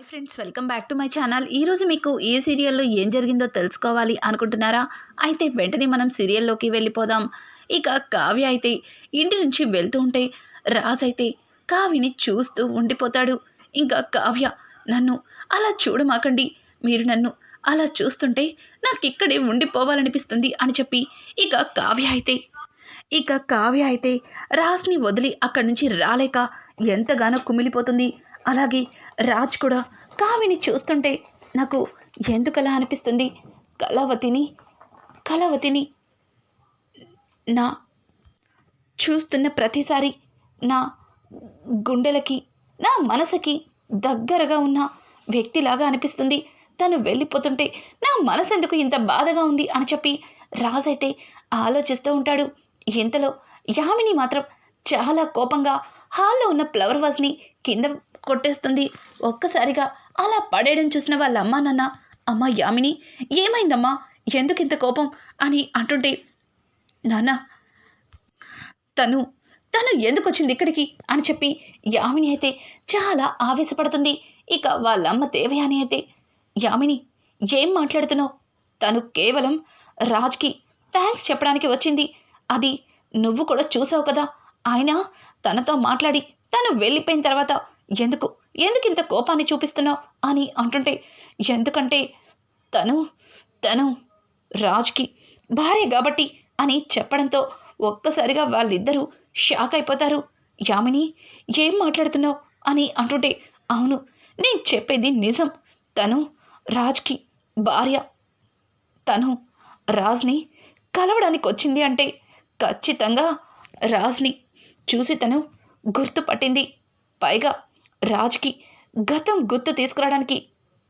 Hi friends welcome back to my channel. ఈరోజు మీకు ఏ సీరియల్లో ఏం జరిగిందో తెలుసుకోవాలి అనుకుంటున్నారా? అయితే వెంటనే మనం సీరియల్లోకి వెళ్ళిపోదాం. ఇక కావ్య అయితే ఇంటి నుంచి వెళ్తూ ఉంటే రాజ్ అయితే కావ్యని చూస్తూ ఉండిపోతాడు. ఇంకా కావ్య నన్ను అలా చూడమాకండి. మీరు నన్ను అలా చూస్తుంటే నాకు ఇక్కడే ఉండిపోవాలనిపిస్తుంది అని చెప్పి ఇక కావ్య అయితే ఇక కావ్య అయితే రాజ్ని వదిలి అక్కడి నుంచి రాలేక ఎంతగానో కుమిలిపోతుంది. అలాగే రాజ్ కూడా కావిని చూస్తుంటే నాకు ఎందుకలా అనిపిస్తుంది? కళావతిని కళావతిని నా చూస్తున్న ప్రతిసారి నా గుండెలకి నా మనసుకి దగ్గరగా ఉన్న వ్యక్తిలాగా అనిపిస్తుంది. తను వెళ్ళిపోతుంటే నా మనసు ఎందుకు ఇంత బాధగా ఉంది అని చెప్పి రాజైతే ఆలోచిస్తూ ఉంటాడు. ఇంతలో యామిని మాత్రం చాలా కోపంగా హాల్లో ఉన్న ఫ్లవర్ వాజ్ని కింద కొట్టేస్తుంది. ఒక్కసారిగా అలా పడేయడం చూసిన వాళ్ళ అమ్మ నాన్న అమ్మ యామిని ఏమైందమ్మా? ఎందుకు ఇంత కోపం? అని అంటుంటే నాన్న తను తను ఎందుకు వచ్చింది ఇక్కడికి? అని చెప్పి యామిని అయితే చాలా ఆవేశపడుతుంది. ఇక వాళ్ళమ్మ దేవయాని అయితే యామిని ఏం మాట్లాడుతున్నావు? తను కేవలం రాజ్కి థ్యాంక్స్ చెప్పడానికి వచ్చింది. అది నువ్వు కూడా చూసావు కదా. ఆయన తనతో మాట్లాడి తను వెళ్ళిపోయిన తర్వాత ఎందుకు? ఎందుకు ఇంత కోపాన్ని చూపిస్తున్నావు? అని అంటుంటే ఎందుకంటే తను తను రాజ్కి భార్య కాబట్టి అని చెప్పడంతో ఒక్కసారిగా వాళ్ళిద్దరూ షాక్ అయిపోతారు. యామిని ఏం మాట్లాడుతున్నావు? అని అంటుంటే అవును నేను చెప్పేది నిజం. తను రాజ్కి భార్య. తను రాజ్ని కలవడానికి వచ్చింది అంటే ఖచ్చితంగా రాజ్ని చూసి తను గుర్తుపట్టింది. పైగా రాజ్కి గతం గుర్తు తీసుకురావడానికి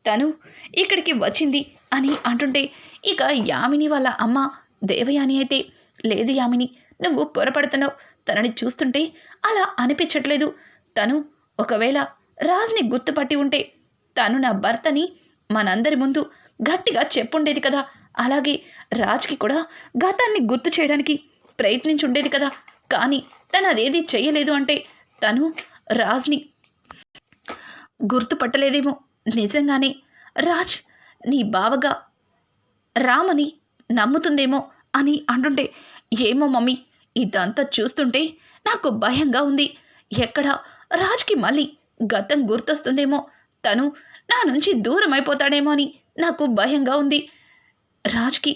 తను ఇక్కడికి వచ్చింది అని అంటుంటే ఇక యామిని వాళ్ళ అమ్మ దేవయాని అయితే లేదు యామిని నువ్వు పొరపడుతున్నావు. తనని చూస్తుంటే అలా అనిపించట్లేదు. తను ఒకవేళ రాజ్ని గుర్తుపట్టి ఉంటే తను నా భర్తని మనందరి ముందు గట్టిగా చెప్పుండేది కదా. అలాగే రాజ్కి కూడా గతాన్ని గుర్తు చేయడానికి ప్రయత్నించుండేది కదా. కానీ తను అదేది చేయలేదు అంటే తను రాజ్ని గుర్తుపట్టలేదేమో. నిజంగానే. రాజ్ నీ బావగా రామని నమ్ముతుందేమో అని అంటుంటే ఏమో మమ్మీ ఇదంతా చూస్తుంటే నాకు భయంగా ఉంది. ఎక్కడ రాజ్కి మళ్ళీ గతం గుర్తొస్తుందేమో. తను నా నుంచి దూరం అయిపోతాడేమో అని నాకు భయంగా ఉంది. రాజ్కి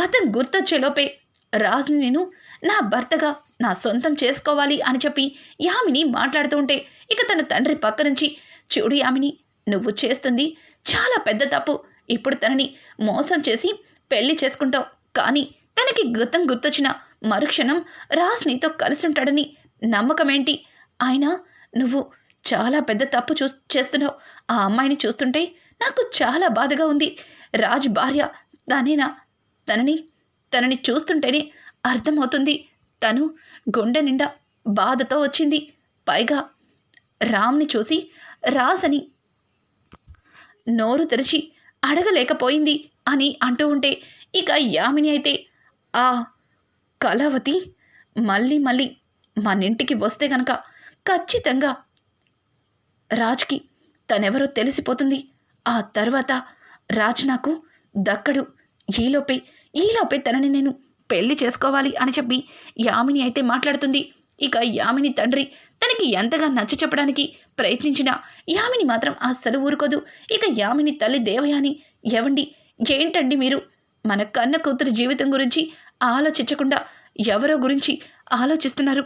గతం గుర్తొచ్చేలోపే రాజ్ని నేను నా భర్తగా నా సొంతం చేసుకోవాలి అని చెప్పి యామిని మాట్లాడుతూ ఉంటే ఇక తన తండ్రి పక్క నుంచి చూడు యామిని నువ్వు చేస్తుంది చాలా పెద్ద తప్పు. ఇప్పుడు తనని మోసం చేసి పెళ్ళి చేసుకుంటావు. కానీ తనకి గతం గుర్తొచ్చిన మరుక్షణం రాజ్ నీతో కలిసి ఉంటాడని నమ్మకమేంటి? ఆయన నువ్వు చాలా పెద్ద తప్పు చూ చేస్తున్నావు. ఆ అమ్మాయిని చూస్తుంటే నాకు చాలా బాధగా ఉంది. రాజ్ భార్య తనేనా తనని తనని చూస్తుంటేనే అర్థమవుతుంది. తను గుండె నిండా బాధతో వచ్చింది. పైగా రామ్ని చూసి రాజని నోరు తెరిచి అడగలేకపోయింది అని అంటూ ఉంటే ఇక యామిని అయితే ఆ కళావతి మళ్ళీ మళ్ళీ మన ఇంటికి వస్తే గనక ఖచ్చితంగా రాజ్కి తనెవరో తెలిసిపోతుంది. ఆ తర్వాత రాజ్ నాకు దక్కడు. ఈలోపే ఈలోపే తనని నేను పెళ్ళి చేసుకోవాలి అని చెప్పి యామిని అయితే మాట్లాడుతుంది. ఇక యామిని తండ్రి తనకి ఎంతగా నచ్చ చెప్పడానికి ప్రయత్నించినా యామిని మాత్రం అస్సలు ఊరుకోదు. ఇక యామిని తల్లి దేవయాని ఎవండి ఏంటండి మీరు? మన కన్న కూతురు జీవితం గురించి ఆలోచించకుండా ఎవరో గురించి ఆలోచిస్తున్నారు.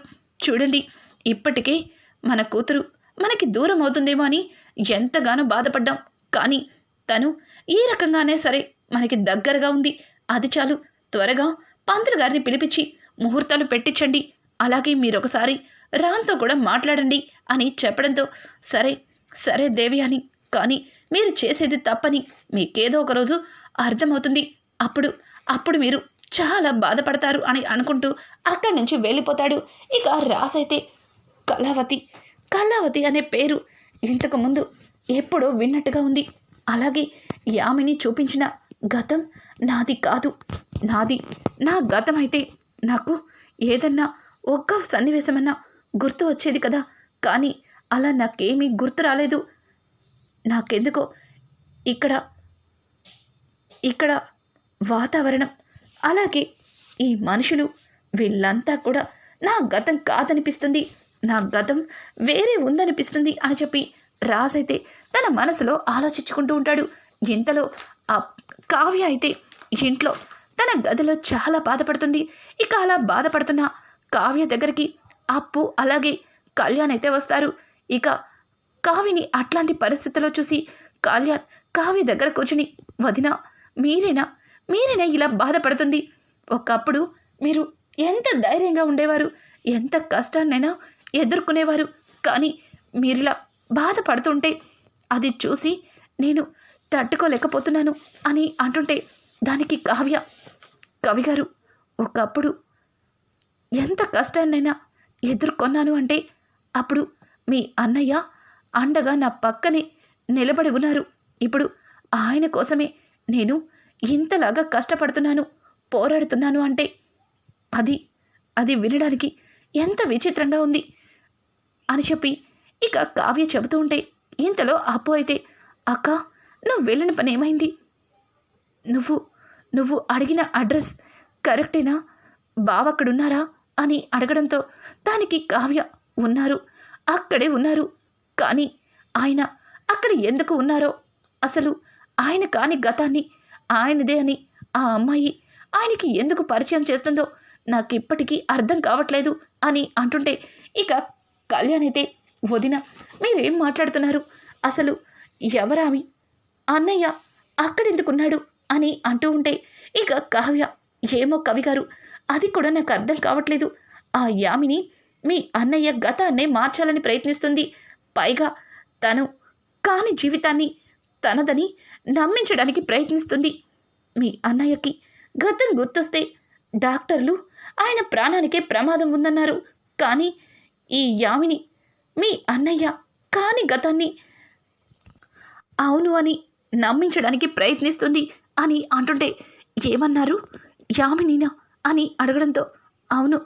చూడండి ఇప్పటికే మన కూతురు మనకి దూరం అవుతుందేమో అని ఎంతగానో బాధపడ్డాం. కానీ తను ఈ రకంగానే సరే మనకి దగ్గరగా ఉంది. అది చాలు. త్వరగా పంతులు గారిని పిలిపించి ముహూర్తాలు పెట్టించండి. అలాగే మీరొకసారి రామ్తో కూడా మాట్లాడండి అని చెప్పడంతో సరే సరే దేవి అని కానీ మీరు చేసేది తప్పని మీకేదో ఒకరోజు అర్థమవుతుంది. అప్పుడు అప్పుడు మీరు చాలా బాధపడతారు అని అనుకుంటూ అక్కడి నుంచి వెళ్ళిపోతాడు. ఇక రాసైతే కళావతి కళావతి అనే పేరు ఇంతకుముందు ఎప్పుడో విన్నట్టుగా ఉంది. అలాగే యామిని చూపించిన గతం నాది కాదు. నాది నా గతం అయితే నాకు ఏదన్నా ఒక్క సన్నివేశమన్నా గుర్తు వచ్చేది కదా. కానీ అలా నాకేమీ గుర్తు రాలేదు. నాకెందుకో ఇక్కడ ఇక్కడ వాతావరణం. అలాగే ఈ మనుషులు వీళ్ళంతా కూడా నా గతం కాదనిపిస్తుంది. నా గతం వేరే ఉందనిపిస్తుంది అని చెప్పి రాజైతే తన మనసులో ఆలోచించుకుంటూ ఉంటాడు. ఇంతలో ఆ కావ్య అయితే ఇంట్లో తన గదిలో చాలా బాధపడుతుంది. ఇక అలా బాధపడుతున్న కావ్య దగ్గరికి అప్పు అలాగే కళ్యాణ్ అయితే వస్తారు. ఇక కావిని అట్లాంటి పరిస్థితిలో చూసి కళ్యాణ్ కావి దగ్గర కూర్చుని వదిన మీరేనా? మీరేనా ఇలా బాధపడుతుంది? ఒకప్పుడు మీరు ఎంత ధైర్యంగా ఉండేవారు? ఎంత కష్టాన్నైనా ఎదుర్కొనేవారు. కానీ మీరిలా బాధపడుతుంటే అది చూసి నేను తట్టుకోలేకపోతున్నాను అని అంటుంటే దానికి కావ్య కవిగారు ఒకప్పుడు ఎంత కష్టాన్నైనా ఎదుర్కొన్నాను అంటే అప్పుడు మీ అన్నయ్య అండగా నా పక్కనే నిలబడి ఉన్నారు. ఇప్పుడు ఆయన కోసమే నేను ఇంతలాగా కష్టపడుతున్నాను పోరాడుతున్నాను అంటే అది అది వినడానికి ఎంత విచిత్రంగా ఉంది అని చెప్పి ఇక కావ్య చెబుతూ ఉంటే ఇంతలో అప్పు అయితే అక్క నువ్వు వెళ్ళిన పని ఏమైంది? నువ్వు నువ్వు అడిగిన అడ్రస్ కరెక్టేనా? బావ అక్కడున్నారా అని అడగడంతో దానికి కావ్య ఉన్నారు. అక్కడే ఉన్నారు. కానీ ఆయన అక్కడ ఎందుకు ఉన్నారో? అసలు ఆయన కాని గతాన్ని ఆయనదే అని ఆ అమ్మాయి ఆయనకి ఎందుకు పరిచయం చేస్తుందో నాకు ఇప్పటికీ అర్థం కావట్లేదు అని అంటుంటే ఇక కళ్యాణ్ అయితే వదిన మీరేం మాట్లాడుతున్నారు? అసలు ఎవరామి అన్నయ్య అక్కడెందుకున్నాడు? అని అంటూ ఉంటే ఇక కావ్య ఏమో కవి గారు అది కూడా నాకు అర్థం కావట్లేదు. ఆ యామిని మీ అన్నయ్య గతాన్నే మార్చాలని ప్రయత్నిస్తుంది. పైగా తను కాని జీవితాన్ని తనదని నమ్మించడానికి ప్రయత్నిస్తుంది. మీ అన్నయ్యకి గతం గుర్తొస్తే డాక్టర్లు ఆయన ప్రాణానికే ప్రమాదం ఉందన్నారు. కానీ ఈ యామిని మీ అన్నయ్య కాని గతాన్ని అవును అని నమ్మించడానికి ప్రయత్నిస్తుంది అని అంటుంటే ఏమన్నారు? యామినినా అని అడగడంతో అవును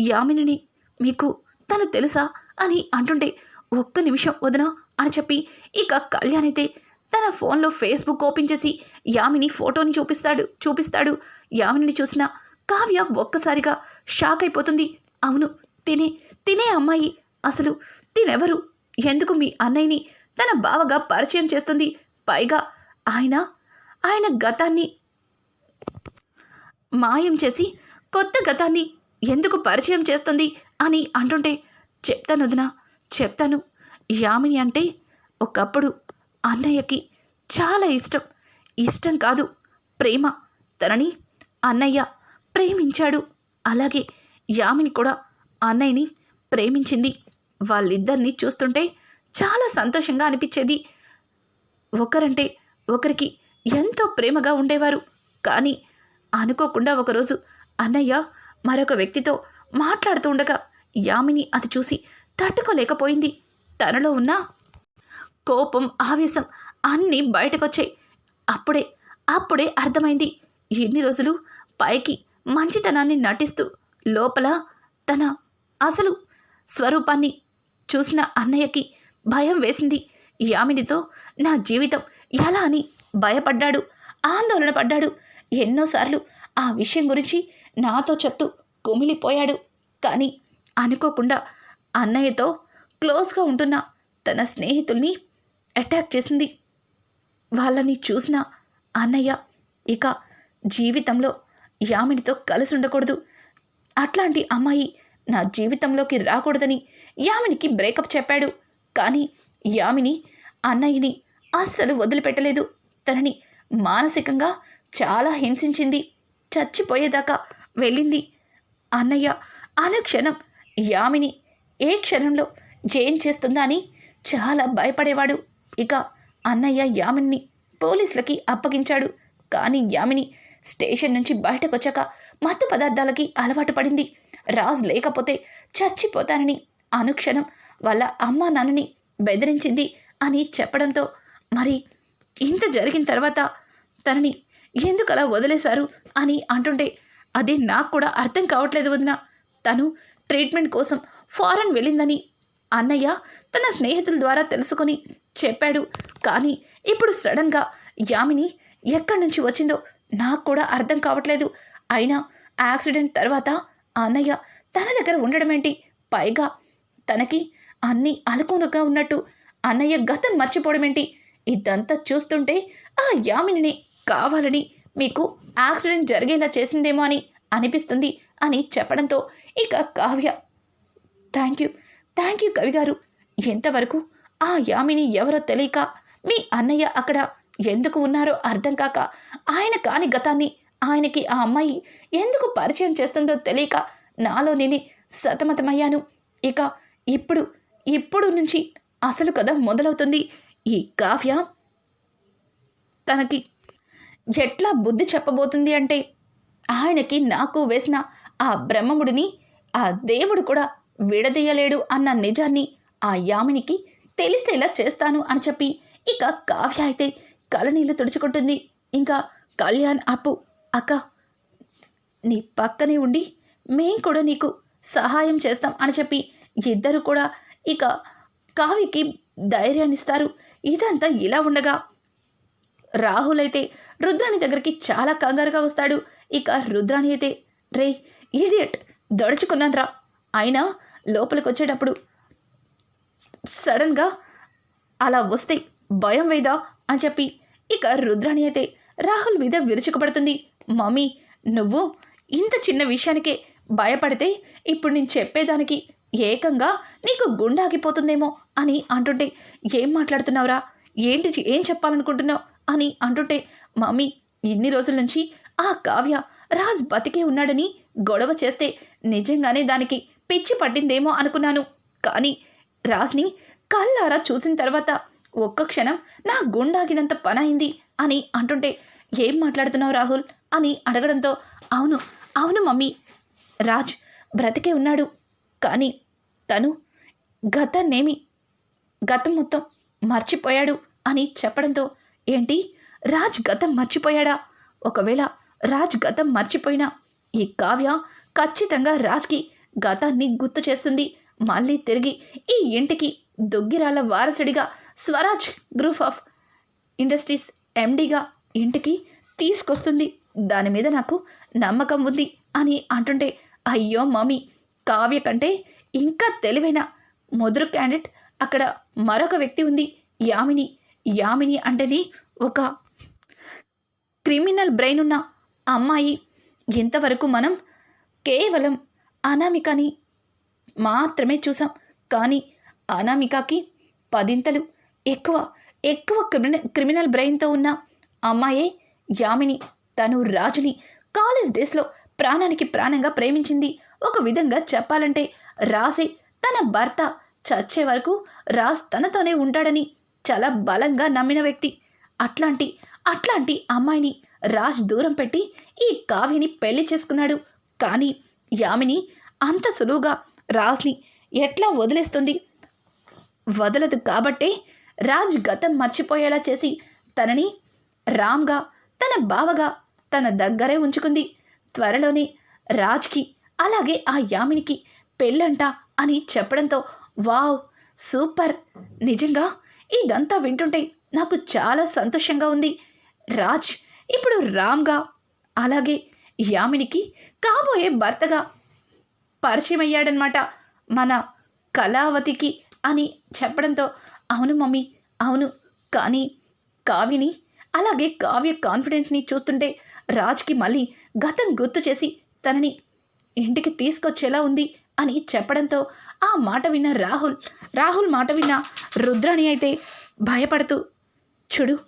యామినిని మీకు తను తెలుసా అని అంటుంటే ఒక్క నిమిషం వదనా అని చెప్పి ఇక కళ్యాణ్ అయితే తన ఫోన్లో ఫేస్బుక్ ఓపెన్ చేసి యామిని ఫోటోని చూపిస్తాడు చూపిస్తాడు. యామిని చూసిన కావ్య ఒక్కసారిగా షాక్ అయిపోతుంది. అవును తినే తినే అమ్మాయి అసలు తినెవరు? ఎందుకు మీ అన్నయ్యని తన బావగా పరిచయం చేస్తుంది? పైగా ఆయన ఆయన గతాన్ని మాయం చేసి కొత్త గతాన్ని ఎందుకు పరిచయం చేస్తుంది అని అంటుంటే చెప్తాను వదినా చెప్తాను. యామిని అంటే ఒకప్పుడు అన్నయ్యకి చాలా ఇష్టం. ఇష్టం కాదు ప్రేమ. తనని అన్నయ్య ప్రేమించాడు. అలాగే యామిని కూడా అన్నయ్యని ప్రేమించింది. వాళ్ళిద్దరిని చూస్తుంటే చాలా సంతోషంగా అనిపించేది. ఒకరంటే ఒకరికి ఎంతో ప్రేమగా ఉండేవారు. కానీ అనుకోకుండా ఒకరోజు అన్నయ్య మరొక వ్యక్తితో మాట్లాడుతూ ఉండగా యామిని అది చూసి తట్టుకోలేకపోయింది. తనలో ఉన్న కోపం ఆవేశం అన్నీ బయటకొచ్చాయి. అప్పుడే అప్పుడే అర్థమైంది. ఎన్ని రోజులు పైకి మంచితనాన్ని నటిస్తూ లోపల తన అసలు స్వరూపాన్ని చూసిన అన్నయ్యకి భయం వేసింది. యామినితో నా జీవితం ఎలా అని భయపడ్డాడు ఆందోళన పడ్డాడు ఎన్నోసార్లు ఆ విషయం గురించి నాతో చెప్తూ కుమిలిపోయాడు. కానీ అనుకోకుండా అన్నయ్యతో క్లోజ్గా ఉంటున్న తన స్నేహితుల్ని అటాక్ చేసింది. వాళ్ళని చూసిన అన్నయ్య ఇక జీవితంలో యామినితో కలిసి ఉండకూడదు. అట్లాంటి అమ్మాయి నా జీవితంలోకి రాకూడదని యామినికి బ్రేకప్ చెప్పాడు. కానీ యామిని అన్నయ్యని అస్సలు వదిలిపెట్టలేదు. తనని మానసికంగా చాలా హింసించింది. చచ్చిపోయేదాకా వెళ్ళింది. అన్నయ్య అనుక్షణం యామిని. ఏ క్షణంలో జైన్ చేస్తుందా అని చాలా భయపడేవాడు. ఇక అన్నయ్య యామిని పోలీసులకి అప్పగించాడు. కానీ యామిని స్టేషన్ నుంచి బయటకొచ్చాక మత్తు పదార్థాలకి అలవాటు పడింది. రాజ్ లేకపోతే చచ్చిపోతానని అనుక్షణం వాళ్ళ అమ్మా నాన్నని బెదిరించింది అని చెప్పడంతో మరి ఇంత జరిగిన తర్వాత తనని ఎందుకు అలా వదిలేశారు అని అంటుంటే అది నాకు కూడా అర్థం కావట్లేదు వదిన. తను ట్రీట్మెంట్ కోసం ఫారెన్ వెళ్ళిందని అన్నయ్య తన స్నేహితుల ద్వారా తెలుసుకొని చెప్పాడు. కానీ ఇప్పుడు సడన్గా యామిని ఎక్కడి నుంచి వచ్చిందో నాకు కూడా అర్థం కావట్లేదు. అయినా యాక్సిడెంట్ తర్వాత అన్నయ్య తన దగ్గర ఉండడం ఏంటి? పైగా తనకి అన్నీ అనుకూలంగా ఉన్నట్టు అన్నయ్య గతం మర్చిపోవడం ఏంటి? ఇదంతా చూస్తుంటే ఆ యామినిని కావాలని మీకు యాక్సిడెంట్ జరిగేలా చేసిందేమో అని అనిపిస్తుంది అని చెప్పడంతో ఇక Kavya thank you thank you Kavi గారు. ఎంతవరకు ఆ యామిని ఎవరో తెలియక మీ అన్నయ్య అక్కడ ఎందుకు ఉన్నారో అర్థం కాక ఆయన కాని గతాన్ని ఆయనకి ఆ అమ్మాయి ఎందుకు పరిచయం చేస్తుందో తెలియక నాలో నేనే సతమతమయ్యాను. ఇక ఇప్పుడు ఇప్పుడు నుంచి అసలు కథ మొదలవుతుంది. ఈ కావ్య తనకి ఎట్లా బుద్ధి చెప్పబోతుంది అంటే ఆయనకి నాకు వేసిన ఆ బ్రహ్మముడిని ఆ దేవుడు కూడా విడదీయలేడు అన్న నిజాన్ని ఆ యామినికి తెలిసేలా చేస్తాను అని చెప్పి ఇక కావ్య అయితే కలనీళ్ళు తుడుచుకుంటుంది. ఇంకా కళ్యాణ్ అప్పు అక్క నీ పక్కనే ఉండి మేం కూడా నీకు సహాయం చేస్తాం అని చెప్పి ఇద్దరు కూడా ఇక కావ్యకి ధైర్యాన్ని ఇస్తారు ఇదంతా ఇలా ఉండగా రాహుల్ అయితే రుద్రాణి దగ్గరికి చాలా కంగారుగా వస్తాడు. ఇక రుద్రాణి అయితే రే ఇడియట్ దడుచుకున్నాను రా. అయినా లోపలికి వచ్చేటప్పుడు సడన్గా అలా వస్తే భయం వేదా అని చెప్పి ఇక రుద్రాణి అయితే రాహుల్ మీద విరుచుకుపడుతుంది. మమ్మీ నువ్వు ఇంత చిన్న విషయానికే భయపడితే ఇప్పుడు నేను చెప్పేదానికి ఏకంగా నీకు గుండాగిపోతుందేమో అని అంటుంటే ఏం మాట్లాడుతున్నావురా? ఏంటి ఏం చెప్పాలనుకుంటున్నావు? అని అంటుంటే మమ్మీ ఇన్ని రోజుల నుంచి ఆ కావ్య రాజ్ బతికే ఉన్నాడని గొడవ చేస్తే నిజంగానే దానికి పిచ్చి పట్టిందేమో అనుకున్నాను. కానీ రాజ్ని కళ్ళారా చూసిన తర్వాత ఒక్క క్షణం నా గుండాగినంత పనైంది అని అంటుంటే ఏం మాట్లాడుతున్నావు రాహుల్? అని అడగడంతో అవును అవును మమ్మీ రాజ్ బ్రతికే ఉన్నాడు. కానీ తను గతాన్నేమి గతం మొత్తం మర్చిపోయాడు అని చెప్పడంతో ఏంటి? రాజ్ గతం మర్చిపోయాడా? ఒకవేళ రాజ్ గతం మర్చిపోయినా ఈ కావ్య ఖచ్చితంగా రాజ్కి గతాన్ని గుర్తు చేస్తుంది. మళ్ళీ తిరిగి ఈ ఇంటికి దుగ్గిరాల వారసుడిగా స్వరాజ్ గ్రూప్ ఆఫ్ ఇండస్ట్రీస్ ఎండిగా ఇంటికి తీసుకొస్తుంది. దాని మీద నాకు నమ్మకం ఉంది అని అంటుంటే అయ్యో మమ్మీ కావ్య కంటే ఇంకా తెలివైన ముదురు క్యాండిడేట్ అక్కడ మరొక వ్యక్తి ఉంది. యామిని యామిని అంటేనే ఒక క్రిమినల్ బ్రెయిన్ ఉన్న అమ్మాయి. ఇంతవరకు మనం కేవలం అనామికని మాత్రమే చూసాం. కానీ అనామికకి పదింతలు ఎక్కువ ఎక్కువ క్రిమినల్ క్రిమినల్ బ్రెయిన్తో ఉన్న అమ్మాయే యామిని. తను రాజుని కాలేజ్ డేస్లో ప్రాణానికి ప్రాణంగా ప్రేమించింది. ఒక విధంగా చెప్పాలంటే రాజే తన భర్త చచ్చే వరకు రాజ్ తనతోనే ఉంటాడని చాలా బలంగా నమ్మిన వ్యక్తి. అట్లాంటి అట్లాంటి అమ్మాయిని రాజ్ దూరం పెట్టి ఈ కావ్యని పెళ్ళి చేసుకున్నాడు. కానీ యామిని అంత సులువుగా రాజ్ని ఎట్లా వదిలేస్తుంది? వదలదు కాబట్టే రాజ్ గతం మర్చిపోయేలా చేసి తనని రామ్గా తన బావగా తన దగ్గరే ఉంచుకుంది. త్వరలోనే రాజ్కి అలాగే ఆ యామినికి పెళ్ళంట అని చెప్పడంతో వావ్ సూపర్! నిజంగా ఇదంతా వింటుంటే నాకు చాలా సంతోషంగా ఉంది. రాజ్ ఇప్పుడు రామ్గా అలాగే యామినికి కాబోయే భర్తగా పరిచయం అయ్యాడనమాట మన కళావతికి అని చెప్పడంతో అవును మమ్మీ అవును. కానీ కావ్యని అలాగే కావ్య కాన్ఫిడెన్స్ని చూస్తుంటే రాజ్కి మళ్ళీ గతం గుర్తు చేసి తనని ఇంటికి తీసుకొచ్చేలా ఉంది అని చెప్పడంతో ఆ మాట విన్న రాహుల్ రాహుల్ మాట విన్న రుద్రాణి అయితే భయపడుతూ చూడు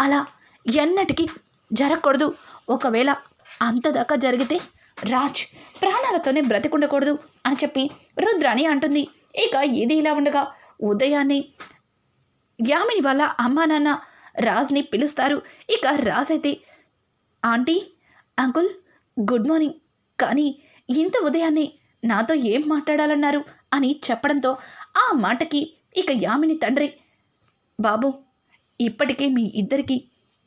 అలా ఎన్నటికీ జరగకూడదు. ఒకవేళ అంతదాకా జరిగితే రాజ్ ప్రాణాలతోనే బ్రతికుండకూడదు అని చెప్పి రుద్రాణి అంటుంది. ఇక ఇది ఇలా ఉండగా ఉదయాన్నే యామిని వాళ్ళ అమ్మా నాన్న రాజ్ని పిలుస్తారు. ఇక రాజ్ అయితే ఆంటీ అంకుల్ గుడ్ మార్నింగ్. కానీ ఇంత ఉదయాన్నే నాతో ఏం మాట్లాడాలన్నారు? అని చెప్పడంతో ఆ మాటకి ఇక యామిని తండ్రి. బాబు ఇప్పటికే మీ ఇద్దరికి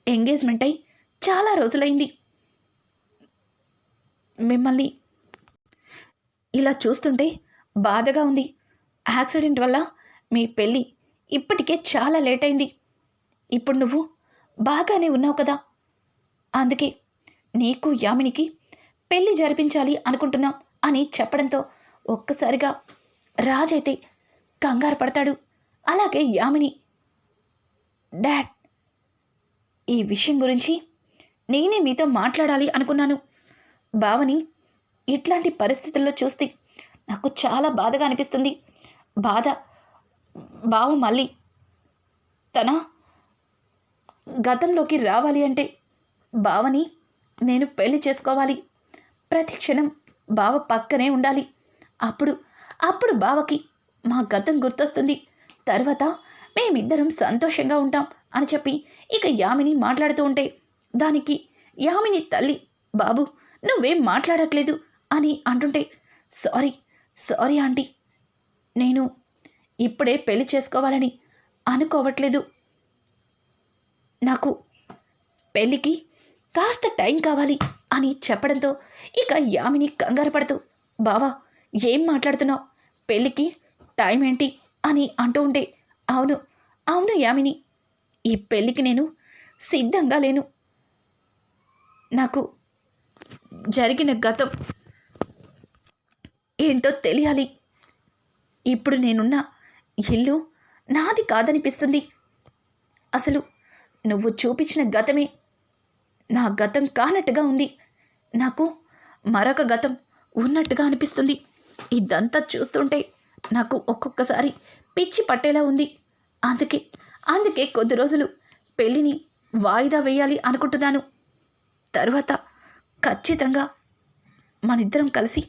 ఎంగేజ్మెంట్ అయి చాలా రోజులైంది. మిమ్మల్ని ఇలా చూస్తుంటే బాధగా ఉంది. యాక్సిడెంట్ వల్ల మీ పెళ్ళి ఇప్పటికే చాలా లేట్ అయింది ఇప్పుడు నువ్వు బాగానే ఉన్నావు కదా. అందుకే నీకు యామినికి పెళ్ళి జరిపించాలి అనుకుంటున్నాం అని చెప్పడంతో ఒక్కసారిగా రాజైతే కంగారు పడతాడు. అలాగే యామిని. డాడ్ ఈ విషయం గురించి నేనే మీతో మాట్లాడాలి అనుకున్నాను. బావని ఇట్లాంటి పరిస్థితుల్లో చూస్తే నాకు చాలా బాధగా అనిపిస్తుంది. బాధ బావ మళ్ళీ తన గతంలోకి రావాలి అంటే బావని నేను పెళ్ళి చేసుకోవాలి. ప్రతి క్షణం బావ పక్కనే ఉండాలి. అప్పుడు అప్పుడు బావకి మా గతం గుర్తొస్తుంది. తర్వాత మేమిద్దరం సంతోషంగా ఉంటాం అని చెప్పి ఇక యామిని మాట్లాడుతూ ఉంటే దానికి యామిని తల్లి బాబు నువ్వేం మాట్లాడట్లేదు అని అంటుంటే సారీ సారీ ఆంటీ నేను ఇప్పుడే పెళ్ళి చేసుకోవాలని అనుకోవట్లేదు. నాకు పెళ్ళికి కాస్త టైం కావాలి అని చెప్పడంతో ఇక యామిని కంగారు పడుతూ బావా ఏం మాట్లాడుతున్నావు? పెళ్ళికి టైం ఏంటి అని అంటూ ఉంటే అవును అవును యామిని. ఈ పెళ్ళికి నేను సిద్ధంగా లేను. నాకు జరిగిన గతం ఏంటో తెలియాలి. ఇప్పుడు నేనున్న ఇల్లు నాది కాదనిపిస్తుంది. అసలు నువ్వు చూపించిన గతమే నా గతం కానట్టుగా ఉంది. నాకు మరొక గతం ఉన్నట్టుగా అనిపిస్తుంది. ఇదంతా చూస్తుంటే నాకు ఒక్కొక్కసారి పిచ్చి పట్టేలా ఉంది. అందుకే అందుకే కొద్ది రోజులు పెళ్ళిని వాయిదా వేయాలి అనుకుంటున్నాను. తర్వాత ఖచ్చితంగా మనిద్దరం కలిసి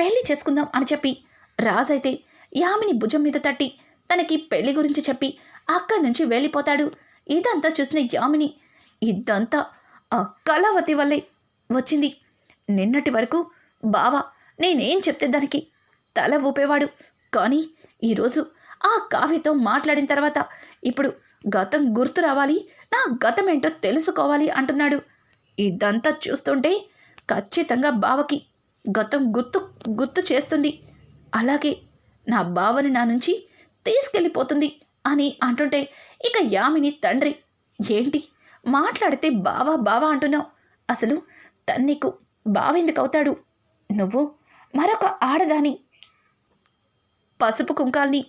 పెళ్ళి చేసుకుందాం అని చెప్పి రాజైతే యామిని భుజం మీద తట్టి తనకి పెళ్ళి గురించి చెప్పి అక్కడి నుంచి వెళ్ళిపోతాడు. ఇదంతా చూసిన యామిని ఇదంతా ఆ కళావతి వల్లే వచ్చింది. నిన్నటి వరకు బావ నేనేం చెప్తే దానికి తల ఊపేవాడు. కానీ ఈరోజు ఆ కావ్యతో మాట్లాడిన తర్వాత ఇప్పుడు గతం గుర్తు రావాలి నా గతం ఏంటో తెలుసుకోవాలి అంటున్నాడు. ఇదంతా చూస్తుంటే ఖచ్చితంగా బావకి గతం గుర్తు గుర్తు చేస్తుంది. అలాగే నా బావని నా నుంచి తీసుకెళ్ళిపోతుంది అని అంటుంటే ఇక యామిని తండ్రి ఏంటి? మాట్లాడితే బావా బావా అంటున్నావు. అసలు తన్నికు బావెందుకు అవుతాడు నువ్వు మరొక ఆడదాని పసుపు కుంకాల్ని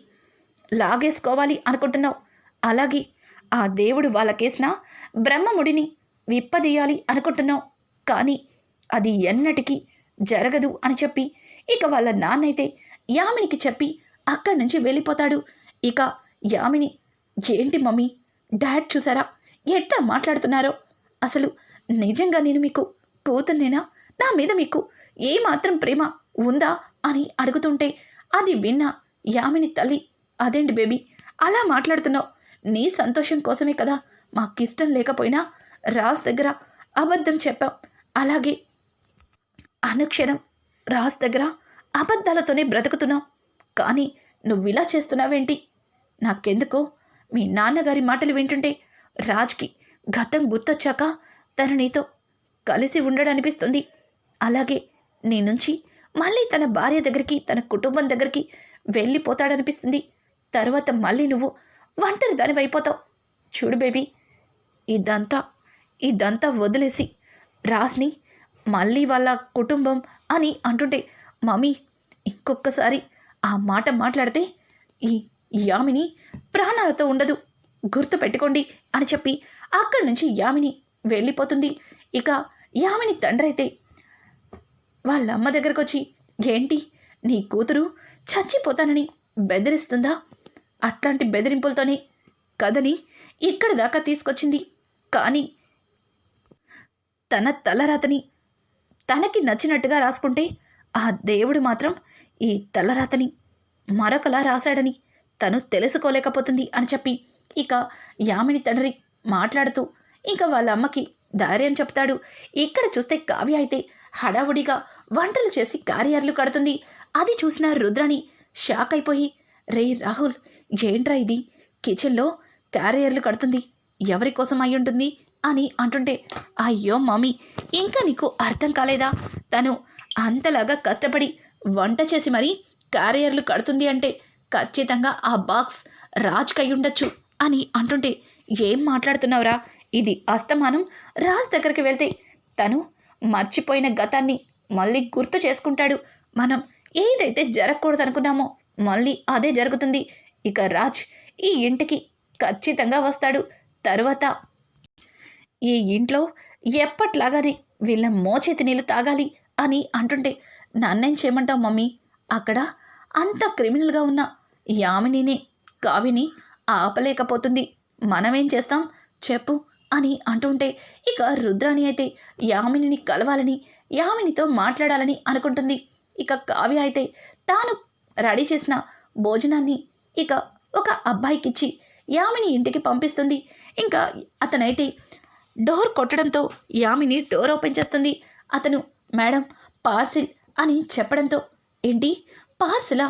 లాగేసుకోవాలి అనుకుంటున్నావు. అలాగే ఆ దేవుడు వాళ్ళకేసిన బ్రహ్మముడిని విప్పదీయాలి అనుకుంటున్నావు. కానీ అది ఎన్నటికీ జరగదు అని చెప్పి ఇక వాళ్ళ నాన్నైతే యామినికి చెప్పి అక్కడి నుంచి వెళ్ళిపోతాడు. ఇక యామిని ఏంటి మమ్మీ డాడ్ చూసారా? ఎట్లా మాట్లాడుతున్నారో? అసలు నిజంగా నేను మీకు కూతున్నేనా నా మీద మీకు ఏమాత్రం ప్రేమ ఉందా? అని అడుగుతుంటే అది విన్న యామిని తల్లి అదేంటి బేబీ అలా మాట్లాడుతున్నావు? నీ సంతోషం కోసమే కదా మాకిష్టం లేకపోయినా రాజ్ దగ్గర అబద్ధం చెప్పాం. అలాగే అనుక్షణం రాజ్ దగ్గర అబద్ధాలతోనే బ్రతుకుతున్నావు కానీ నువ్వు ఇలా చేస్తున్నావేంటి? నాకెందుకో? మీ నాన్నగారి మాటలు వింటుంటే రాజ్కి గతం గుర్తొచ్చాక తను నీతో కలిసి ఉండడనిపిస్తుంది. అలాగే నీ నుంచి మళ్ళీ తన భార్య దగ్గరికి తన కుటుంబం దగ్గరికి వెళ్ళిపోతాడనిపిస్తుంది. తర్వాత మళ్ళీ నువ్వు ఒంటరి దానివైపోతావు. చూడు బేబీ ఇదంతా ఇదంతా వదిలేసి రాస్ని మళ్ళీ వాళ్ళ కుటుంబం అని అంటుంటే మమ్మీ ఇంకొకసారి ఆ మాట మాట్లాడితే ఈ యామిని ప్రాణాలతో ఉండదు. గుర్తు పెట్టుకోండి అని చెప్పి అక్కడి నుంచి యామిని వెళ్ళిపోతుంది. ఇక యామిని తండ్రి అయితే వాళ్ళ అమ్మ దగ్గరకు వచ్చి ఏంటి నీ కూతురు చచ్చిపోతానని బెదిరిస్తుందా? అట్లాంటి బెదిరింపులతోనే కథని ఇక్కడి దాకా తీసుకొచ్చింది. కానీ తన తలరాతని తనకి నచ్చినట్టుగా రాసుకుంటే ఆ దేవుడు మాత్రం ఈ తలరాతని మరొకలా రాశాడని తను తెలుసుకోలేకపోతుంది అని చెప్పి ఇక యామిని తండ్రి మాట్లాడుతూ ఇక వాళ్ళ అమ్మకి ధైర్యం చెప్తాడు. ఇక్కడ చూస్తే కావ్య అయితే హడావుడిగా వంటలు చేసి క్యారియర్లు కడుతుంది. అది చూసిన రుద్రాణి షాక్ అయిపోయి రే రాహుల్ ఏంట్రా ఇది? కిచెన్లో క్యారియర్లు కడుతుంది. ఎవరి కోసం అయి ఉంటుంది? అని అంటుంటే అయ్యో మమ్మీ ఇంకా నీకు అర్థం కాలేదా? తను అంతలాగా కష్టపడి వంట చేసి మరీ క్యారియర్లు కడుతుంది అంటే ఖచ్చితంగా ఆ బాక్స్ రాజ్కై ఉండొచ్చు. అని అంటుంటే ఏం మాట్లాడుతున్నావురా? ఇది అస్తమానం. రాజ్ దగ్గరికి వెళ్తే తను మర్చిపోయిన గతాన్ని మళ్ళీ గుర్తు చేసుకుంటాడు. మనం ఏదైతే జరగకూడదు అనుకున్నామో మళ్ళీ అదే జరుగుతుంది. ఇక రాజ్ ఈ ఇంటికి ఖచ్చితంగా వస్తాడు. తరువాత ఈ ఇంట్లో ఎప్పట్లాగానే వీళ్ళ మోచేతి నీళ్ళు తాగాలి అని అంటుంటే నన్నేం చేయమంటావు మమ్మీ? అక్కడ అంత క్రిమినల్గా ఉన్న యామినిని కావిని ఆపలేకపోతుంది. మనమేం చేస్తాం? చెప్పు అని అంటుంటే ఇక రుద్రాణి అయితే యామినిని కలవాలని యామినితో మాట్లాడాలని అనుకుంటుంది. ఇక కావ్య అయితే తాను రెడీ చేసిన భోజనాన్ని ఇక ఒక అబ్బాయికిచ్చి యామిని ఇంటికి పంపిస్తుంది. ఇంకా అతనైతే డోర్ కొట్టడంతో యామిని డోర్ ఓపెన్ చేస్తుంది. అతను మేడం పార్సిల్ అని చెప్పడంతో ఏంటి? పార్సిలా?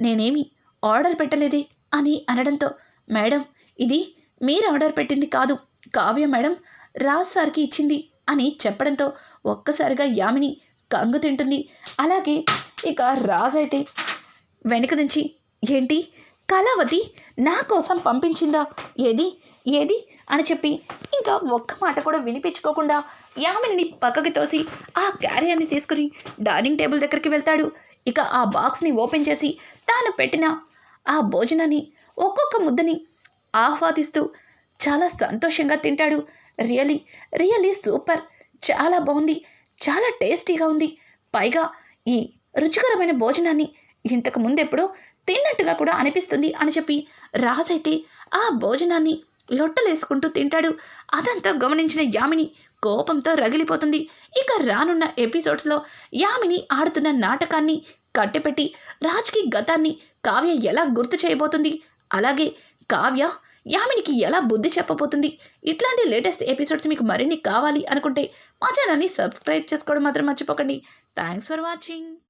నేనేమి ఆర్డర్ పెట్టలేదే? అని అనడంతో మేడం ఇది మీరు ఆర్డర్ పెట్టింది కాదు. కావ్య మేడం రాజ్ సార్కి ఇచ్చింది అని చెప్పడంతో ఒక్కసారిగా యామిని కంగు తింటుంది. అలాగే ఇక రాజ్ అయితే వెనుక నుంచి ఏంటి? కళావతి నా కోసం పంపించిందా? ఏది? ఏది? అని చెప్పి ఇంకా ఒక్క మాట కూడా వినిపించుకోకుండా యామిని పక్కకి తోసి ఆ క్యారియర్ని తీసుకుని డైనింగ్ టేబుల్ దగ్గరికి వెళ్తాడు. ఇక ఆ బాక్స్ని ఓపెన్ చేసి తాను పెట్టిన ఆ భోజనాన్ని ఒక్కొక్క ముద్దని ఆహ్వాదిస్తూ చాలా సంతోషంగా తింటాడు. Really really super! చాలా బాగుంది! చాలా టేస్టీగా ఉంది. పైగా ఈ రుచికరమైన భోజనాన్ని ఇంతకు ముందెప్పుడో తిన్నట్టుగా కూడా అనిపిస్తుంది అని చెప్పి రాజైతే ఆ భోజనాన్ని లొట్టలేసుకుంటూ తింటాడు. అదంతా గమనించిన యామిని కోపంతో రగిలిపోతుంది. ఇక రానున్న ఎపిసోడ్స్లో యామిని ఆడుతున్న నాటకాన్ని కట్టెపెట్టి రాజ్కి గతాన్ని కావ్య ఎలా గుర్తు చేయబోతుంది? అలాగే కావ్య యామినికి ఎలా బుద్ధి చెప్పబోతుంది? ఇట్లాంటి లేటెస్ట్ ఎపిసోడ్స్ మీకు మరిన్ని కావాలి అనుకుంటే మా ఛానల్ని సబ్స్క్రైబ్ చేసుకోవడం మాత్రం మర్చిపోకండి. Thanks for watching.